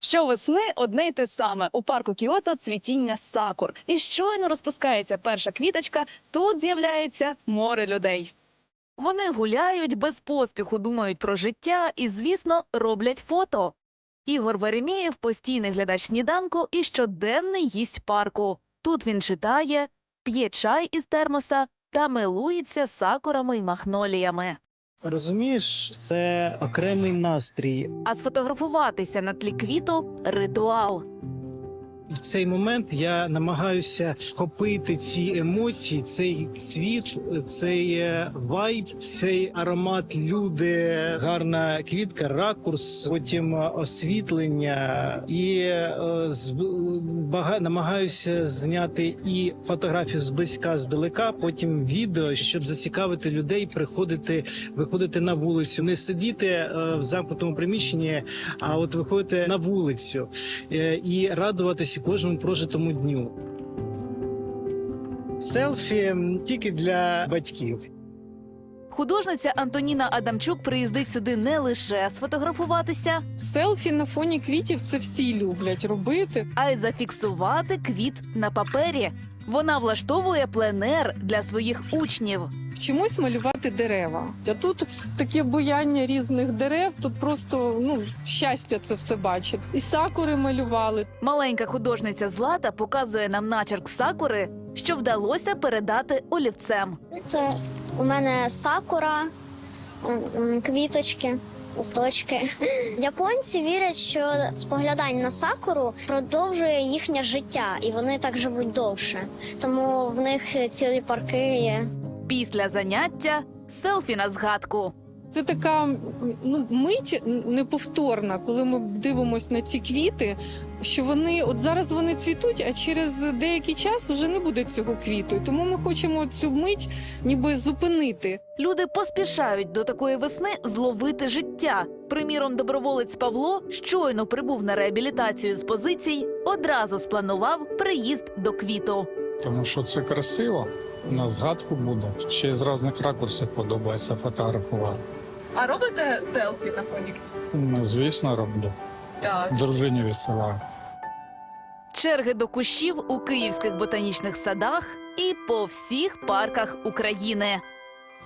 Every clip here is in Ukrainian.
Щовесни одне й те саме у парку Кіото цвітіння сакур. І щойно розпускається перша квіточка, тут з'являється море людей. Вони гуляють без поспіху, думають про життя і, звісно, роблять фото. Ігор Веремієв постійний глядач сніданку і щоденний їсть парку. Тут він читає, п'є чай із термоса та милується сакурами й магноліями. Розумієш, це окремий настрій. А сфотографуватися на тлі квіту ритуал. В цей момент я намагаюся вхопити ці емоції, цей цвіт, цей е, вайб, цей аромат, люди, гарна квітка, ракурс, потім освітлення, і е, з- бага- намагаюся зняти і фотографію зблизька, здалека, потім відео, щоб зацікавити людей, приходити, виходити на вулицю, не сидіти е, в замкнутому приміщенні, а от виходити на вулицю. І радуватися кожному прожитому дню. Селфі тільки для батьків. Художниця Антоніна Адамчук приїздить сюди не лише сфотографуватися, Селфі на фоні квітів це всі люблять робити. а й зафіксувати квіт на папері. Вона влаштовує пленер для своїх учнів. Вчимось малювати дерева. А тут таке буяння різних дерев. Тут просто ну щастя це все бачити. І сакури малювали. Маленька художниця Злата показує нам начерк сакури, що вдалося передати олівцем. Це у мене сакура, квіточки, листочки. Японці вірять, що споглядання на сакуру продовжує їхнє життя, і вони так живуть довше. Тому в них цілі парки є. Після заняття селфі на згадку. Це така ну мить неповторна, коли ми дивимося на ці квіти. Що вони от зараз вони цвітуть, а через деякий час вже не буде цього квіту. Тому ми хочемо цю мить ніби зупинити. Люди поспішають до такої весни зловити життя. Приміром, доброволець Павло щойно прибув на реабілітацію з позицій, одразу спланував приїзд до квіту. Тому що це красиво, на згадку буде. Ще й з різних ракурсів подобається фотографувати. А робите селфі на фоні? Ну, звісно, роблю. Так. Дружині відсилаю. Черги до кущів у київських ботанічних садах і по всіх парках України.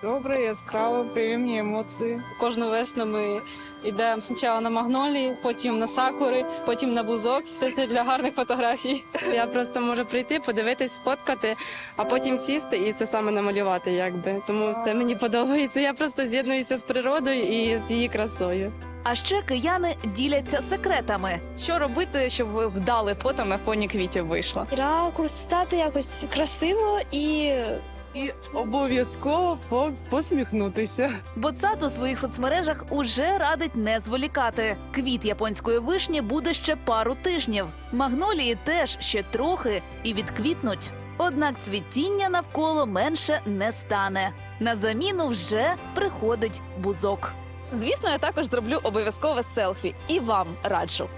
Добре, яскраво, приємні емоції. Кожну весну ми йдемо спочатку на магнолії, потім на сакури, потім на бузок. Все це для гарних фотографій. Я просто можу прийти, подивитись, сфоткати, а потім сісти і це саме намалювати, якби. Тому це мені подобається. Я просто з'єднуюся з природою і з її красою. А ще кияни діляться секретами. Що робити, щоб вдале фото на фоні квітів вийшло? ракурс стати якось красиво і І обов'язково по- посміхнутися. Боцат у своїх соцмережах уже радить не зволікати. Квіт японської вишні буде ще пару тижнів. Магнолії теж ще трохи і відквітнуть. Однак цвітіння навколо менше не стане. На заміну вже приходить бузок. Звісно, я також зроблю обов'язкове селфі і вам раджу.